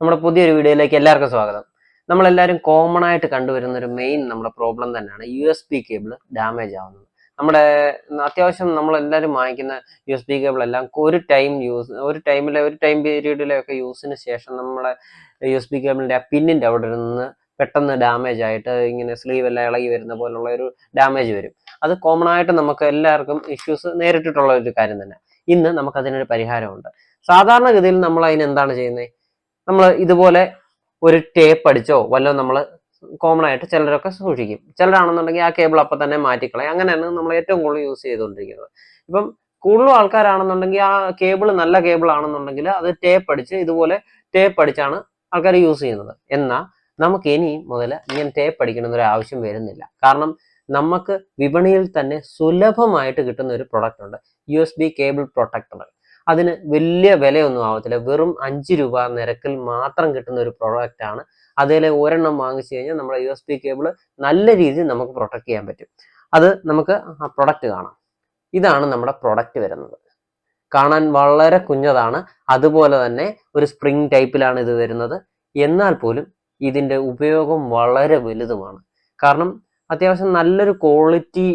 നമ്മുടെ പുതിയൊരു വീഡിയോയിലേക്ക് എല്ലാവർക്കും സ്വാഗതം. നമ്മളെല്ലാവരും കോമൺ ആയിട്ട് കണ്ടുവരുന്ന ഒരു മെയിൻ നമ്മുടെ പ്രോബ്ലം തന്നെയാണ് U S B cable damage ആവുന്നത്. നമ്മുടെ അത്യാവശ്യം നമ്മളെല്ലാവരും വാങ്ങിക്കുന്ന യു എസ് ബി കേബിൾ എല്ലാം ഒരു ടൈം യൂസ് ഒരു ടൈമിലെ ഒരു ടൈം പീരീഡിലെ ഒക്കെ യൂസിന് ശേഷം നമ്മുടെ യു എസ് ബി കേബിളിന്റെ ആ പിന്നിന്റെ അവിടെ നിന്ന് പെട്ടെന്ന് ഡാമേജ് ആയിട്ട് ഇങ്ങനെ സ്ലീവ് എല്ലാം ഇളകി വരുന്ന പോലുള്ള ഒരു ഡാമേജ് വരും. അത് കോമൺ ആയിട്ട് നമുക്ക് എല്ലാവർക്കും ഇഷ്യൂസ് നേരിട്ടിട്ടുള്ള ഒരു കാര്യം തന്നെ. ഇന്ന് നമുക്ക് അതിനൊരു പരിഹാരമുണ്ട്. സാധാരണഗതിയിൽ നമ്മൾ അതിന് എന്താണ് ചെയ്യുന്നത് നമ്മൾ ഇതുപോലെ ഒരു ടേപ്പ് അടിച്ചോ വല്ലതും നമ്മൾ കോമൺ ആയിട്ട് ചിലരൊക്കെ സൂക്ഷിക്കും. ചിലരാണെന്നുണ്ടെങ്കിൽ ആ കേബിൾ അപ്പം തന്നെ മാറ്റിക്കളയും. അങ്ങനെയാണ് നമ്മൾ ഏറ്റവും കൂടുതൽ യൂസ് ചെയ്തുകൊണ്ടിരിക്കുന്നത്. ഇപ്പം കൂടുതലും ആൾക്കാരാണെന്നുണ്ടെങ്കിൽ ആ കേബിൾ നല്ല കേബിൾ ആണെന്നുണ്ടെങ്കിൽ അത് ടേപ്പ് അടിച്ച് ഇതുപോലെ ടേപ്പ് അടിച്ചാണ് ആൾക്കാർ യൂസ് ചെയ്യുന്നത്. എന്നാൽ നമുക്ക് ഇനി മുതൽ ഇങ്ങനെ ടേപ്പ് അടിക്കണമെന്നൊരു ആവശ്യം വരുന്നില്ല. കാരണം നമുക്ക് വിപണിയിൽ തന്നെ സുലഭമായിട്ട് കിട്ടുന്ന ഒരു പ്രൊഡക്റ്റ് ഉണ്ട് U S B cable protector അതിന് വലിയ വിലയൊന്നും ആവത്തില്ല. വെറും അഞ്ച് രൂപ നിരക്കിൽ മാത്രം കിട്ടുന്ന ഒരു പ്രൊഡക്റ്റ് ആണ്. അതിൽ ഒരെണ്ണം വാങ്ങിച്ചു കഴിഞ്ഞാൽ നമ്മുടെ യു എസ് ബി കേബിൾ നല്ല രീതിയിൽ നമുക്ക് പ്രൊട്ടക്ട് ചെയ്യാൻ പറ്റും. അത് നമുക്ക് ആ പ്രൊഡക്റ്റ് കാണാം. ഇതാണ് നമ്മുടെ പ്രൊഡക്റ്റ് വരുന്നത്. കാണാൻ വളരെ കുഞ്ഞതാണ്. അതുപോലെ തന്നെ ഒരു സ്പ്രിംഗ് ടൈപ്പിലാണ് ഇത് വരുന്നത്. എന്നാൽ പോലും ഇതിന്റെ ഉപയോഗം വളരെ വലുതുമാണ്. കാരണം അത്യാവശ്യം നല്ലൊരു quality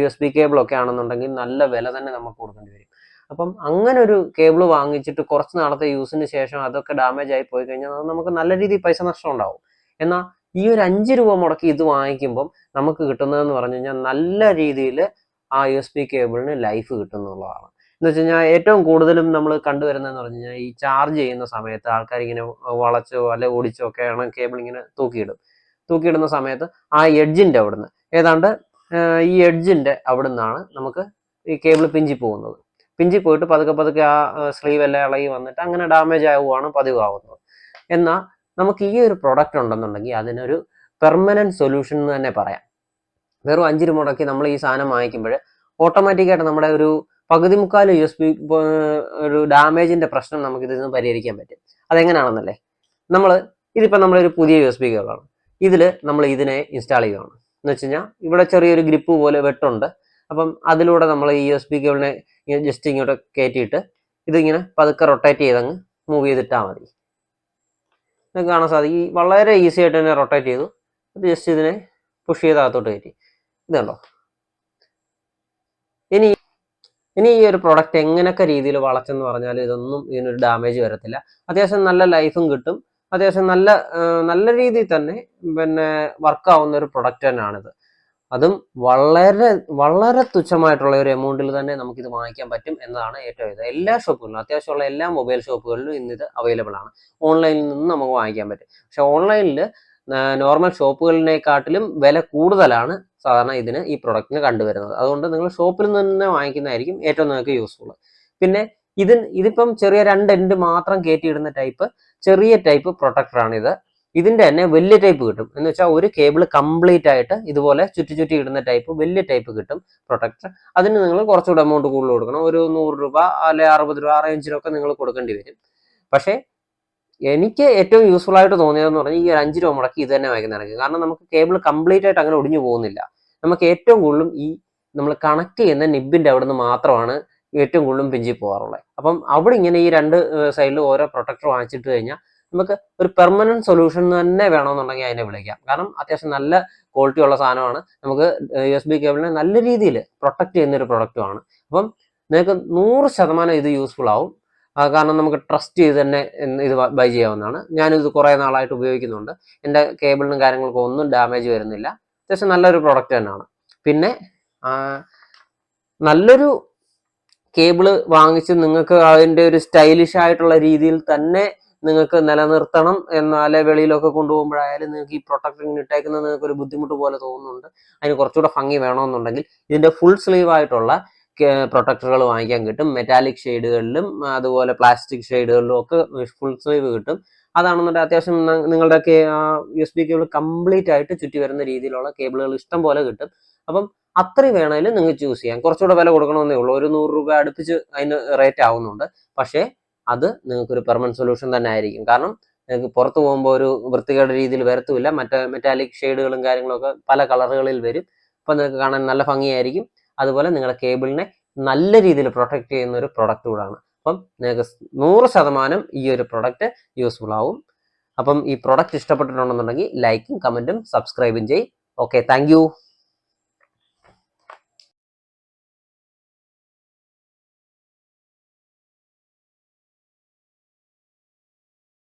U S B cable ഒക്കെ ആണെന്നുണ്ടെങ്കിൽ നല്ല വില തന്നെ നമുക്ക് കൊടുക്കേണ്ടി വരും. അപ്പം അങ്ങനെ ഒരു കേബിൾ വാങ്ങിച്ചിട്ട് കുറച്ച് നാളത്തെ യൂസിന് ശേഷം അതൊക്കെ ഡാമേജ് ആയി പോയി കഴിഞ്ഞാൽ നമുക്ക് നല്ല രീതിയിൽ പൈസ നഷ്ടം ഉണ്ടാവും. എന്നാൽ ഈ ഒരു അഞ്ച് രൂപ മുടക്കി ഇത് വാങ്ങിക്കുമ്പം നമുക്ക് കിട്ടുന്നതെന്ന് പറഞ്ഞു കഴിഞ്ഞാൽ നല്ല രീതിയിൽ ആ യു എസ് ബി കേബിളിന് ലൈഫ് കിട്ടുന്നുള്ളതാണ്. എന്ന് വെച്ച് കഴിഞ്ഞാൽ ഏറ്റവും കൂടുതലും നമ്മൾ കണ്ടുവരുന്നതെന്ന് പറഞ്ഞു കഴിഞ്ഞാൽ ഈ ചാർജ് ചെയ്യുന്ന സമയത്ത് ആൾക്കാർ ഇങ്ങനെ വളച്ചോ അല്ലെ ഓടിച്ചോ ഒക്കെയാണ് കേബിൾ ഇങ്ങനെ തൂക്കിയിടും. തൂക്കിയിടുന്ന സമയത്ത് ആ എഡ്ജിന്റെ അവിടുന്ന്. ഏതാണ്ട് ഈ എഡ്ജിന്റെ അവിടെ നിന്നാണ് നമുക്ക് ഈ കേബിൾ പിഞ്ചി പോകുന്നത്. പിഞ്ചി പോയിട്ട് പതുക്കെ പതുക്കെ ആ സ്ലീവ് എല്ലാം ഇളകി വന്നിട്ട് അങ്ങനെ ഡാമേജ് ആവുകയാണ് പതിവാകുന്നത് എന്നാൽ നമുക്ക് ഈ ഒരു പ്രൊഡക്റ്റ് ഉണ്ടെന്നുണ്ടെങ്കിൽ അതിനൊരു പെർമനന്റ് സൊല്യൂഷൻ എന്ന് തന്നെ പറയാം. വെറും അഞ്ച് രൂപ മുടക്കി നമ്മൾ ഈ സാധനം വാങ്ങിക്കുമ്പോൾ ഓട്ടോമാറ്റിക്കായിട്ട് നമ്മുടെ ഒരു പകുതി മുക്കാൽ യു എസ് ബി ഒരു ഡാമേജിന്റെ പ്രശ്നം നമുക്ക് ഇതിൽ നിന്ന് പരിഹരിക്കാൻ പറ്റും. അതെങ്ങനെയാണെന്നല്ലേ നമ്മൾ ഇതിപ്പോൾ നമ്മളൊരു പുതിയ യു എസ് ബി കേബിളാണ് ഇതിൽ നമ്മൾ ഇതിനെ ഇൻസ്റ്റാൾ ചെയ്യുകയാണ് എന്ന് വെച്ച് കഴിഞ്ഞാൽ ഇവിടെ ചെറിയൊരു ഗ്രിപ്പ് പോലെ വെട്ടുണ്ട്. അപ്പം അതിലൂടെ നമ്മൾ ഈ യു എസ് ബി കേബിളിനെ ജസ്റ്റ് ഇങ്ങോട്ട് കയറ്റിയിട്ട് ഇതിങ്ങനെ പതുക്കെ റൊട്ടേറ്റ് ചെയ്തങ്ങ് മൂവ് ചെയ്തിട്ടാൽ മതി. നിങ്ങൾക്ക് കാണാൻ സാധിക്കും വളരെ ഈസി ആയിട്ട് തന്നെ റൊട്ടേറ്റ് ചെയ്തു. അത് ജസ്റ്റ് ഇതിനെ പുഷ് ചെയ്ത് അകത്തോട്ട് കയറ്റി ഇതുണ്ടോ ഇനി ഇനി ഈ ഒരു പ്രൊഡക്റ്റ് എങ്ങനെയൊക്കെ രീതിയിൽ വളച്ചെന്ന് പറഞ്ഞാൽ ഇതൊന്നും ഇതിനൊരു ഡാമേജ് വരത്തില്ല. അത്യാവശ്യം നല്ല ലൈഫും കിട്ടും. അത്യാവശ്യം നല്ല നല്ല രീതിയിൽ തന്നെ പിന്നെ വർക്ക് ആവുന്ന ഒരു പ്രൊഡക്റ്റ് തന്നെയാണിത്. അതും വളരെ വളരെ തുച്ഛമായിട്ടുള്ള ഒരു എമൗണ്ടിൽ തന്നെ നമുക്കിത് വാങ്ങിക്കാൻ പറ്റും എന്നതാണ് ഏറ്റവും ഇത്. എല്ലാ ഷോപ്പുകളിലും അത്യാവശ്യമുള്ള എല്ലാ മൊബൈൽ ഷോപ്പുകളിലും ഇന്നിത് അവൈലബിൾ ആണ്. ഓൺലൈനിൽ നിന്ന് നമുക്ക് വാങ്ങിക്കാൻ പറ്റും. പക്ഷെ ഓൺലൈനിൽ നോർമൽ ഷോപ്പുകളിനെക്കാട്ടിലും വില കൂടുതലാണ് സാധാരണ ഇതിന് ഈ പ്രൊഡക്റ്റിന് കണ്ടുവരുന്നത്. അതുകൊണ്ട് നിങ്ങൾ ഷോപ്പിൽ നിന്ന് തന്നെ വാങ്ങിക്കുന്നതായിരിക്കും ഏറ്റവും നിങ്ങൾക്ക് യൂസ്ഫുൾ പിന്നെ ഇതിന് ഇതിപ്പം ചെറിയ രണ്ട് എൻഡ് മാത്രം കയറ്റിയിടുന്ന ടൈപ്പ് ചെറിയ ടൈപ്പ് പ്രൊട്ടക്ടറാണ് ഇത്. ഇതിന്റെ തന്നെ വലിയ ടൈപ്പ് കിട്ടും. എന്ന് വെച്ചാൽ ഒരു കേബിൾ കംപ്ലീറ്റ് ആയിട്ട് ഇതുപോലെ ചുറ്റി ചുറ്റി ഇടുന്ന ടൈപ്പ് വലിയ ടൈപ്പ് കിട്ടും പ്രൊട്ടക്ടർ അതിന് നിങ്ങൾ കുറച്ചുകൂടെ എമൗണ്ട് കൂടുതൽ കൊടുക്കണം. ഒരു നൂറ് രൂപ അല്ലെ അറുപത് രൂപ ആ റേഞ്ചിലൊക്കെ നിങ്ങൾ കൊടുക്കേണ്ടി വരും. പക്ഷേ എനിക്ക് ഏറ്റവും യൂസ്ഫുൾ ആയിട്ട് തോന്നിയതെന്ന് പറഞ്ഞാൽ ഈ ഒരു അഞ്ച് രൂപ മുടക്കി ഇത് തന്നെ വാങ്ങിക്കുന്നതാണ് കാരണം നമുക്ക് കേബിൾ കംപ്ലീറ്റ് ആയിട്ട് അങ്ങനെ ഒടിഞ്ഞു പോകുന്നില്ല. നമുക്ക് ഏറ്റവും കൂടുതലും ഈ നമ്മൾ കണക്ട് ചെയ്യുന്ന നിബിന്റെ അവിടെ നിന്ന് മാത്രമാണ് ഏറ്റവും കൂടുതലും പിഞ്ചി പോകാറുള്ളത് അപ്പം അവിടെ ഇങ്ങനെ ഈ രണ്ട് സൈഡിലും ഓരോ പ്രൊട്ടക്ടർ വാങ്ങിച്ചിട്ട് കഴിഞ്ഞാൽ നമുക്ക് ഒരു പെർമനന്റ് സൊല്യൂഷൻ തന്നെ വേണമെന്നുണ്ടെങ്കിൽ അതിനെ വിളിക്കാം. കാരണം അത്യാവശ്യം നല്ല ക്വാളിറ്റി ഉള്ള സാധനമാണ്. നമുക്ക് യു എസ് ബി കേബിളിനെ നല്ല രീതിയിൽ പ്രൊട്ടക്ട് ചെയ്യുന്ന ഒരു പ്രൊഡക്റ്റുമാണ് അപ്പം നിങ്ങൾക്ക് നൂറ് ശതമാനം ഇത് യൂസ്ഫുൾ ആവും. കാരണം നമുക്ക് ട്രസ്റ്റ് ചെയ്ത് തന്നെ ഇത് ബൈ ചെയ്യാവുന്നതാണ്. ഞാനിത് കുറേ നാളായിട്ട് ഉപയോഗിക്കുന്നുണ്ട്. എന്റെ കേബിളിനും കാര്യങ്ങൾക്കും ഒന്നും ഡാമേജ് വരുന്നില്ല. അത്യാവശ്യം നല്ലൊരു പ്രൊഡക്റ്റ് തന്നെയാണ്. പിന്നെ നല്ലൊരു കേബിൾ വാങ്ങിച്ച് നിങ്ങൾക്ക് അതിന്റെ ഒരു സ്റ്റൈലിഷ് ആയിട്ടുള്ള രീതിയിൽ തന്നെ നിങ്ങൾക്ക് നിലനിർത്തണം എന്നാലേ വെളിയിലൊക്കെ കൊണ്ടുപോകുമ്പോഴായാലും നിങ്ങൾക്ക് ഈ പ്രൊട്ടക്ടറിങ് ഇട്ടേക്കുന്നത് നിങ്ങൾക്ക് ഒരു ബുദ്ധിമുട്ട് പോലെ തോന്നുന്നുണ്ട്. അതിന് കുറച്ചുകൂടെ ഭംഗി വേണമെന്നുണ്ടെങ്കിൽ ഇതിന്റെ ഫുൾ സ്ലീവ് ആയിട്ടുള്ള പ്രൊട്ടക്ടറുകൾ വാങ്ങിക്കാൻ കിട്ടും. മെറ്റാലിക് ഷെയ്ഡുകളിലും അതുപോലെ പ്ലാസ്റ്റിക് ഷെയ്ഡുകളിലും ഒക്കെ ഫുൾ സ്ലീവ് കിട്ടും. അതാണെന്നുണ്ടെങ്കിൽ അത്യാവശ്യം നിങ്ങളുടെ U S B cable complete ആയിട്ട് ചുറ്റി വരുന്ന രീതിയിലുള്ള കേബിളുകൾ ഇഷ്ടം പോലെ കിട്ടും. അപ്പം അത്രയും വേണമെങ്കിലും നിങ്ങൾക്ക് ചൂസ് ചെയ്യാം. കുറച്ചുകൂടെ വില കൊടുക്കണമെന്നേ ഉള്ളൂ. ഒരു നൂറ് രൂപ അടുപ്പിച്ച് അതിന് റേറ്റ് ആവുന്നുണ്ട്. പക്ഷേ അത് നിങ്ങൾക്കൊരു പെർമനന്റ് സൊല്യൂഷൻ തന്നെ ആയിരിക്കും. കാരണം നിങ്ങൾക്ക് പുറത്ത് പോകുമ്പോൾ ഒരു വൃത്തികേട രീതിയിൽ വരത്തുമില്ല. മറ്റേ മെറ്റാലിക് ഷെയ്ഡുകളും കാര്യങ്ങളൊക്കെ പല കളറുകളിൽ വരും. അപ്പം നിങ്ങൾക്ക് കാണാൻ നല്ല ഭംഗിയായിരിക്കും. അതുപോലെ നിങ്ങളുടെ കേബിളിനെ നല്ല രീതിയിൽ പ്രൊട്ടക്ട് ചെയ്യുന്ന ഒരു പ്രൊഡക്റ്റ് കൂടാണ്. അപ്പം നിങ്ങൾക്ക് നൂറ് ശതമാനം ഈ ഒരു പ്രൊഡക്റ്റ് യൂസ്ഫുൾ ആവും. അപ്പം ഈ പ്രൊഡക്റ്റ് ഇഷ്ടപ്പെട്ടിട്ടുണ്ടെന്നുണ്ടെങ്കിൽ ലൈക്കും കമന്റും സബ്സ്ക്രൈബും ചെയ്യും. Okay thank